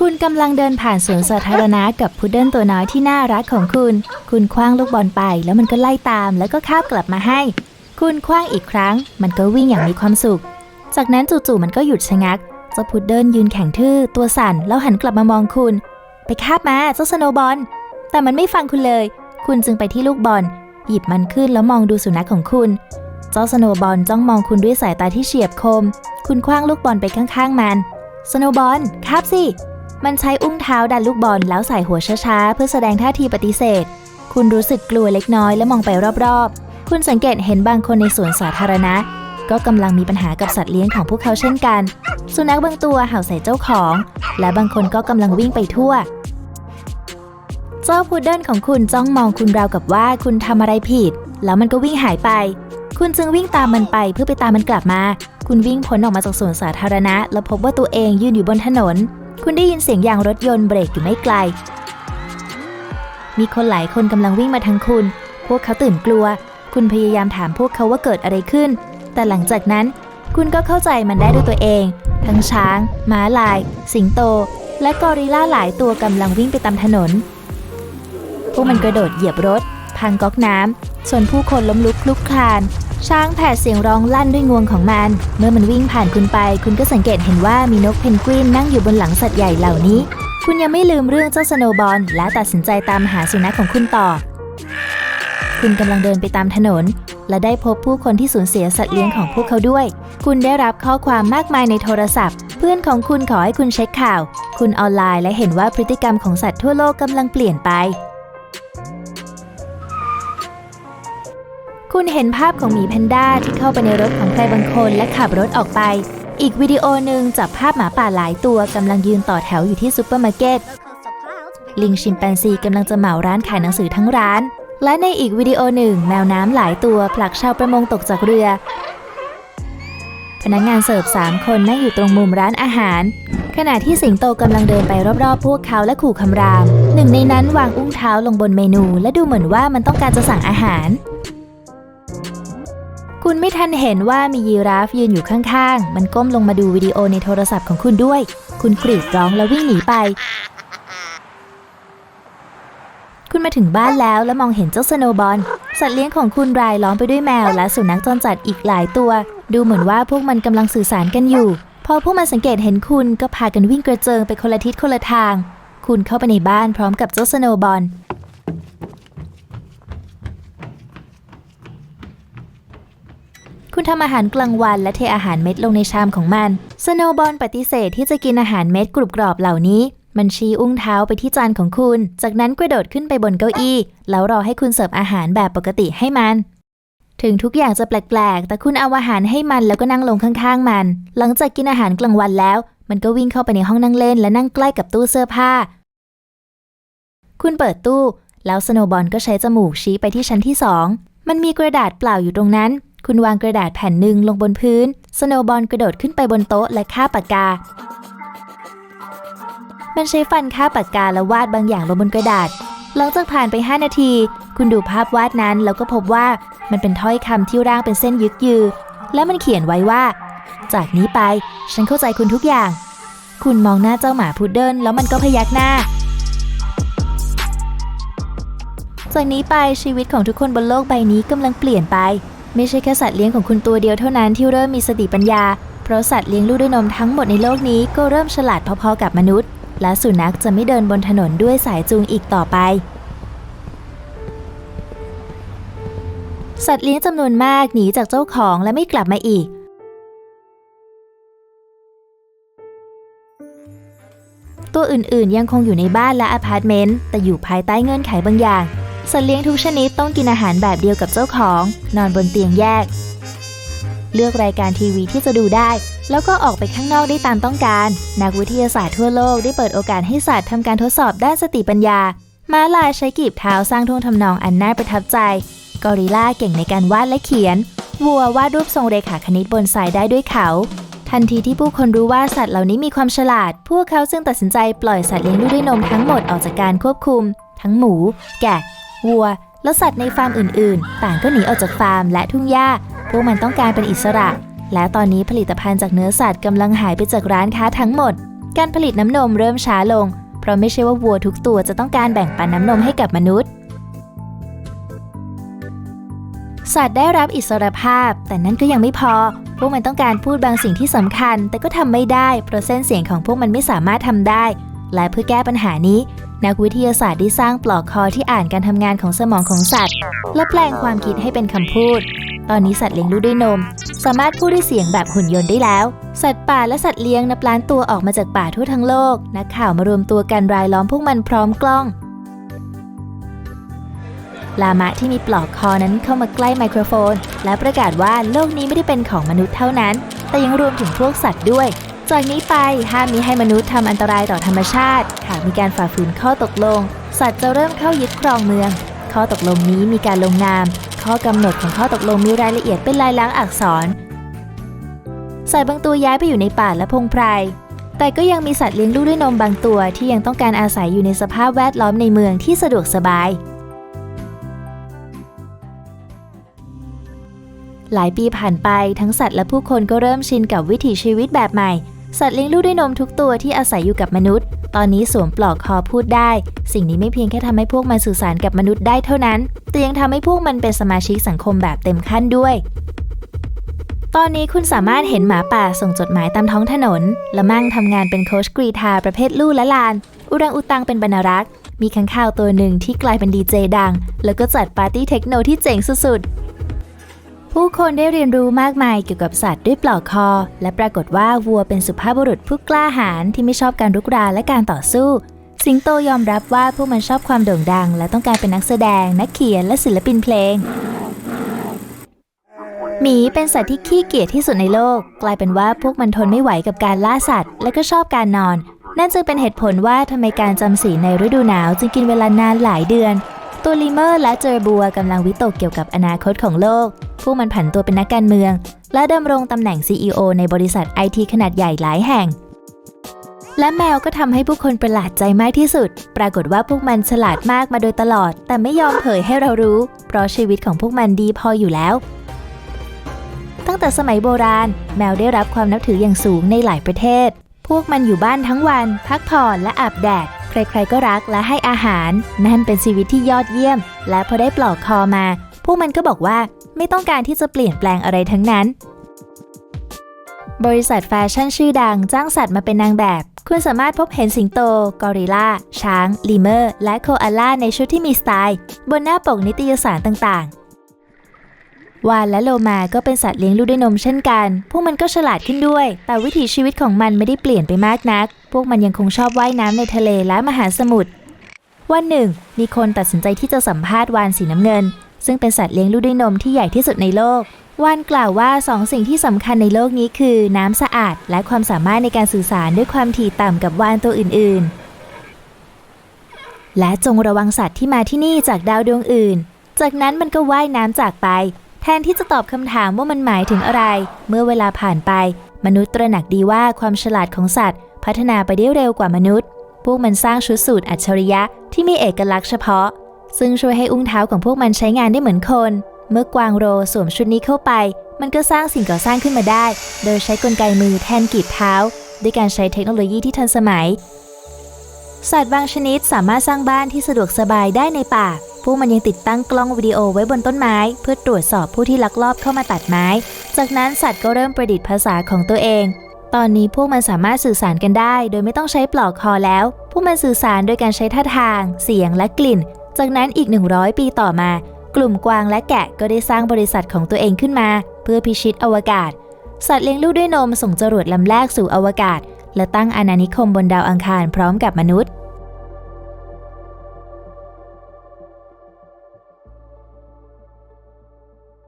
คุณกำลังเดินผ่านสวนสาธารณะกับพุดเดิ้ลตัวน้อยที่น่ารักของคุณ คุณคว้างลูกบอลไป แล้วมันก็ไล่ตาม แล้วก็คาบกลับมาให้ คุณคว้างอีกครั้ง มันก็วิ่งอย่างมีความสุข จากนั้นจู่ๆมันก็หยุดชะงัก เจ้าพุดเดิ้ลยืนแข็งทื่อ ตัวสั่น แล้วหันกลับมามองคุณ ไปคาบมาเจ้าสโนบอล แต่มันไม่ฟังคุณเลย คุณจึงไปที่ลูกบอล หยิบมันขึ้นแล้วมองดูสุนัขของคุณ เจ้าสโนบอลจ้องมองคุณด้วยสายตาที่เฉียบคม คุณคว้างลูกบอลไปข้างๆมัน สโนบอลคาบสิ มันใช้อุ้งเท้าดันลูกบอลแล้วใส่หัวช้าๆ เพื่อแสดงท่าทีปฏิเสธ คุณรู้สึกกลัวเล็กน้อยและมองไปรอบๆ คุณสังเกตเห็นบางคนในสวนสาธารณะ ก็กำลังมีปัญหากับสัตว์เลี้ยงของพวกเขาเช่นกัน สุนัขบางตัวเห่าใส่เจ้าของ และบางคนก็กำลังวิ่งไปทั่ว เจ้าพุดเดิ้ลของคุณจ้องมองคุณราวกับว่าคุณทำอะไรผิด แล้วมันก็วิ่งหายไป คุณจึงวิ่งตามมันไปเพื่อไปตามมันกลับมา คุณวิ่งพ้นออกมาจากสวนสาธารณะ แล้วพบว่าตัวเองยืนอยู่บนถนน คุณได้ยินเสียงยางรถยนต์เบรกอยู่ไม่ไกล มีคนหลายคนกำลังวิ่งมาทางคุณ พวกเขาตื่นกลัว คุณพยายามถามพวกเขาว่าเกิดอะไรขึ้น แต่หลังจากนั้น คุณก็เข้าใจมันได้ด้วยตัวเอง ทั้งช้าง ม้าลาย สิงโต และกอริลลาหลายตัวกำลังวิ่งไปตามถนน พวกมันกระโดดเหยียบรถ พังก๊อกน้ำส่วนผู้คนล้มลุกคลุกคลาน ช้างแผดเสียงร้องลั่นด้วยงวงของมัน เมื่อมันวิ่งผ่านคุณไป คุณก็สังเกตเห็นว่ามีนกเพนกวินนั่งอยู่บนหลังสัตว์ใหญ่เหล่านี้ คุณยังไม่ลืมเรื่องเจ้าสโนบอลและตัดสินใจตามหาสุนัขของคุณต่อ คุณกำลังเดินไปตามถนน และได้พบผู้คนที่สูญเสียสัตว์เลี้ยงของพวกเขาด้วย คุณได้รับข้อความมากมายในโทรศัพท์ เพื่อนของคุณขอให้คุณเช็คข่าว คุณออนไลน์และเห็นว่าพฤติกรรมของสัตว์ทั่วโลกกำลังเปลี่ยนไป คุณเห็นภาพของหมีแพนด้าที่เข้าไปในรถของใครบางคนและขับรถออกไป อีกวิดีโอหนึ่งจับภาพหมาป่าหลายตัวกำลังยืนต่อแถวอยู่ที่ซูเปอร์มาร์เก็ต ลิงชิมแปนซีกำลังจะเหมาร้านขายหนังสือทั้งร้าน และในอีกวิดีโอหนึ่งแมวน้ำหลายตัวผลักชาวประมงตกจากเรือ พนักงานเสิร์ฟสามคนนั่งอยู่ตรงมุมร้านอาหาร ขณะที่สิงโตกำลังเดินไปรอบๆ พวกเขาและขู่คำราม หนึ่งในนั้นวางอุ้งเท้าลงบนเมนู และดูเหมือนว่ามันต้องการจะสั่งอาหาร คุณไม่ทันเห็นว่ามียีราฟยืนอยู่ข้างๆ มันก้มลงมาดูวิดีโอในโทรศัพท์ของคุณด้วย คุณกรีดร้องแล้ววิ่งหนีไป คุณมาถึงบ้านแล้วและมองเห็นเจ้าสโนบอล สัตว์เลี้ยงของคุณรายล้อมไปด้วยแมวและสุนัขจรจัดอีกหลายตัว ดูเหมือนว่าพวกมันกำลังสื่อสารกันอยู่ พอพวกมันสังเกตเห็นคุณก็พากันวิ่งกระเจิงไปคนละทิศคนละทาง คุณเข้าไปในบ้านพร้อมกับเจ้าสโนบอล คุณทำอาหารกลางวันและเทอาหารเม็ดลงในชามของมัน สโนบอลปฏิเสธที่จะกินอาหารเม็ดกรุบกรอบเหล่านี้ มันชี้อุ้งเท้าไปที่จานของคุณ จากนั้นกระโดดขึ้นไปบนเก้าอี้ แล้วรอให้คุณเสิร์ฟอาหารแบบปกติให้มัน ถึงทุกอย่างจะแปลกๆ แต่คุณเอาอาหารให้มันแล้วก็นั่งลงข้างๆ มัน หลังจากกินอาหารกลางวันแล้ว มันก็วิ่งเข้าไปในห้องนั่งเล่น และนั่งใกล้กับตู้เสื้อผ้า คุณเปิดตู้ แล้วสโนบอลก็ใช้จมูกชี้ไปที่ชั้นที่สองมันมีกระดาษเปล่าอยู่ตรงนั้น คุณวางกระดาษแผ่นหนึ่งลงบนพื้น สโนว์บอลกระโดดขึ้นไปบนโต๊ะและฆ่าปากกา มันใช้ฟันฆ่าปากกาและวาดบางอย่างลงบนกระดาษ หลังจากผ่านไป 5 นาที คุณดูภาพวาดนั้นแล้วก็พบว่ามันเป็นถ้อยคำที่ร่างเป็นเส้นยึกยือ และมันเขียนไว้ว่า จากนี้ไป ฉันเข้าใจคุณทุกอย่าง คุณมองหน้าเจ้าหมาพุดเดิ้ลแล้วมันก็พยักหน้าจากนี้ไปชีวิตของทุกคนบนโลกใบนี้กำลังเปลี่ยนไป ไม่ใช่แค่สัตว์เลี้ยงของคุณตัวเดียวเท่านั้นที่เริ่มมีสติปัญญา เพราะสัตว์เลี้ยงลูกด้วยนมทั้งหมดในโลกนี้ก็เริ่มฉลาดพอๆกับมนุษย์ และสุนัขจะไม่เดินบนถนนด้วยสายจูงอีกต่อไป สัตว์เลี้ยงจำนวนมากหนีจากเจ้าของและไม่กลับมาอีกตัวอื่นๆ ยังคงอยู่ในบ้านและอพาร์ตเมนต์ แต่อยู่ภายใต้เงื่อนไขบางอย่าง สัตว์เลี้ยงทุกชนิดต้องกินอาหารแบบเดียวกับเจ้าของ นอนบนเตียงแยก เลือกรายการทีวีที่จะดูได้ แล้วก็ออกไปข้างนอกได้ตามต้องการ นักวิทยาศาสตร์ทั่วโลกได้เปิดโอกาสให้สัตว์ทำการทดสอบด้านสติปัญญา ม้าลายใช้กีบเท้าสร้างท่วงทำนองอันน่าประทับใจ กอริลลาเก่งในการวาดและเขียน วัววาดรูปทรงเรขาคณิตบนทรายได้ด้วยเขาทันทีที่ผู้คนรู้ว่าสัตว์เหล่านี้มีความฉลาด พวกเขาจึงตัดสินใจปล่อยสัตว์เลี้ยงลูกด้วยนมทั้งหมดออกจากการควบคุม ทั้งหมู แกะ วัว และสัตว์ในฟาร์มอื่นๆ ต่างก็หนีออกจากฟาร์มและทุ่งหญ้า พวกมันต้องการเป็นอิสระ และตอนนี้ผลิตภัณฑ์จากเนื้อสัตว์กำลังหายไปจากร้านค้าทั้งหมด การผลิตน้ำนมเริ่มช้าลง เพราะไม่ใช่ว่าวัวทุกตัวจะต้องการแบ่งปันน้ำนมให้กับมนุษย์ สัตว์ได้รับอิสรภาพ แต่นั่นก็ยังไม่พอ พวกมันต้องการพูดบางสิ่งที่สำคัญ แต่ก็ทำไม่ได้เพราะเส้นเสียงของพวกมันไม่สามารถทำได้ และเพื่อแก้ปัญหานี้ นักวิทยาศาสตร์ได้สร้างปลอกคอที่อ่านการทำงานของสมองของสัตว์ และแปลงความคิดให้เป็นคำพูด ตอนนี้สัตว์เลี้ยงลูกด้วยนม สามารถพูดด้วยเสียงแบบหุ่นยนต์ได้แล้ว สัตว์ป่าและสัตว์เลี้ยงนับล้านตัวออกมาจากป่าทั่วทั้งโลก นักข่าวมารวมตัวกันรายล้อมพวกมันพร้อมกล้องลามะที่มีปลอกคอนั้นเข้ามาใกล้ไมโครโฟน และประกาศว่าโลกนี้ไม่ได้เป็นของมนุษย์เท่านั้น แต่ยังรวมถึงพวกสัตว์ด้วย จากนี้ไปห้ามมีให้มนุษย์ทำอันตรายต่อธรรมชาติ หากมีการฝ่าฝืนข้อตกลง สัตว์จะเริ่มเข้ายึดครองเมือง ข้อตกลงนี้มีการลงนาม ข้อกำหนดของข้อตกลงมีรายละเอียดเป็นลายลักษณ์อักษร สัตว์บางตัวย้ายไปอยู่ในป่าและพงไพร แต่ก็ยังมีสัตว์เลี้ยงลูกด้วยนมบางตัวที่ยังต้องการอาศัยอยู่ในสภาพแวดล้อมในเมืองที่สะดวกสบายหลายปีผ่านไปทั้งสัตว์และผู้คนก็เริ่มชินกับวิถีชีวิตแบบใหม่ สัตว์เลี้ยงลูกด้วยนมทุกตัวที่อาศัยอยู่กับมนุษย์ ตอนนี้สวมปลอกคอพูดได้ สิ่งนี้ไม่เพียงแค่ทำให้พวกมันสื่อสารกับมนุษย์ได้เท่านั้น แต่ยังทำให้พวกมันเป็นสมาชิกสังคมแบบเต็มขั้นด้วย ตอนนี้คุณสามารถเห็นหมาป่าส่งจดหมายตามท้องถนน ละมั่งทำงานเป็นโค้ชกรีธาประเภทลู่และลาน อุรังอุตังเป็นบรรรักษ์มีข้างข่าวตัวหนึ่งที่กลายเป็นดีเจดัง แล้วก็จัดปาร์ตี้เทคโนที่เจ๋งสุดๆ ผู้คนได้เรียนรู้มากมายเกี่ยวกับสัตว์ด้วยปลอกคอ และปรากฏว่าวัวเป็นสุภาพบุรุษผู้กล้าหาญที่ไม่ชอบการรุกรานและการต่อสู้ สิงโตยอมรับว่าพวกมันชอบความโด่งดัง และต้องการเป็นนักแสดง นักเขียนและศิลปินเพลงหมีเป็นสัตว์ที่ขี้เกียจที่สุดในโลก กลายเป็นว่าพวกมันทนไม่ไหวกับการล่าสัตว์ และก็ชอบการนอน นั่นจึงเป็นเหตุผลว่าทำไมการจำศีลในฤดูหนาวจึงกินเวลานานหลายเดือน ตัวลิเมอร์และเจอบัวกำลังวิตกเกี่ยวกับอนาคตของโลก พวกมันผันตัวเป็นนักการเมือง และดำรงตำแหน่ง CEO ในบริษัทไอทีขนาดใหญ่หลายแห่ง และแมวก็ทำให้ผู้คนประหลาดใจมากที่สุด ปรากฏว่าพวกมันฉลาดมากมาโดยตลอด แต่ไม่ยอมเผยให้เรารู้ เพราะชีวิตของพวกมันดีพออยู่แล้ว ตั้งแต่สมัยโบราณ แมวได้รับความนับถืออย่างสูงในหลายประเทศ พวกมันอยู่บ้านทั้งวัน พักผ่อนและอาบแดดใครๆ ก็รักและให้อาหาร นั่นเป็นชีวิตที่ยอดเยี่ยม และพอได้ปลอกคอมา พวกมันก็บอกว่า ไม่ต้องการที่จะเปลี่ยนแปลงอะไรทั้งนั้น บริษัทแฟชั่นชื่อดังจ้างสัตว์มาเป็นนางแบบ คุณสามารถพบเห็นสิงโต กอริลลา ช้าง ลีเมอร์ และโคอาล่าในชุดที่มีสไตล์ บนหน้าปกนิตยสารต่างๆ วานและโลมาก็เป็นสัตว์เลี้ยงลูกด้วยนมเช่นกัน พวกมันก็ฉลาดขึ้นด้วย แต่วิถีชีวิตของมันไม่ได้เปลี่ยนไปมากนัก พวกมันยังคงชอบว่ายน้ำในทะเลและมหาสมุทรวันหนึ่ง มีคนตัดสินใจที่จะสัมภาษณ์วานสีน้ำเงิน ซึ่งเป็นสัตว์เลี้ยงลูกด้วยนมที่ใหญ่ที่สุดในโลกวานกล่าวว่าสองสิ่งที่สำคัญในโลกนี้คือ น้ำสะอาด และความสามารถในการสื่อสารด้วยความถี่ต่ำกับวานตัวอื่น ๆ และจงระวังสัตว์ที่มาที่นี่จากดาวดวงอื่น จากนั้นมันก็ว่ายน้ำจากไป แทนที่จะตอบคำถามว่ามันหมายถึงอะไร เมื่อเวลาผ่านไป มนุษย์ตระหนักดีว่าความฉลาดของสัตว์ พัฒนาไปได้เร็วกว่ามนุษย์ พวกมันสร้างชุดสูตรอัจฉริยะที่มีเอกลักษณ์เฉพาะ ซึ่งช่วยให้อุ้งเท้าของพวกมันใช้งานได้เหมือนคน เมื่อกวางโรสวมชุดนี้เข้าไป มันก็สร้างสิ่งก่อสร้างขึ้นมาได้ โดยใช้กลไกมือแทนกีบเท้า ด้วยการใช้เทคโนโลยีที่ทันสมัย สัตว์บางชนิดสามารถสร้างบ้านที่สะดวกสบายได้ในป่า พวกมันยังติดตั้งกล้องวิดีโอไว้บนต้นไม้ เพื่อตรวจสอบผู้ที่ลักลอบเข้ามาตัดไม้ จากนั้นสัตว์ก็เริ่มประดิษฐ์ภาษาของตัวเองตอนนี้พวกมันสามารถสื่อสารกันได้ โดยไม่ต้องใช้ปลอกคอแล้ว พวกมันสื่อสารโดยการใช้ท่าทาง เสียงและกลิ่น จากนั้นอีก 100 ปีต่อมา กลุ่มกวางและแกะก็ได้สร้างบริษัทของตัวเองขึ้นมา เพื่อพิชิตอวกาศ สัตว์เลี้ยงลูกด้วยนมส่งจรวดลำแรกสู่อวกาศ และตั้งอาณานิคมบนดาวอังคารพร้อมกับมนุษย์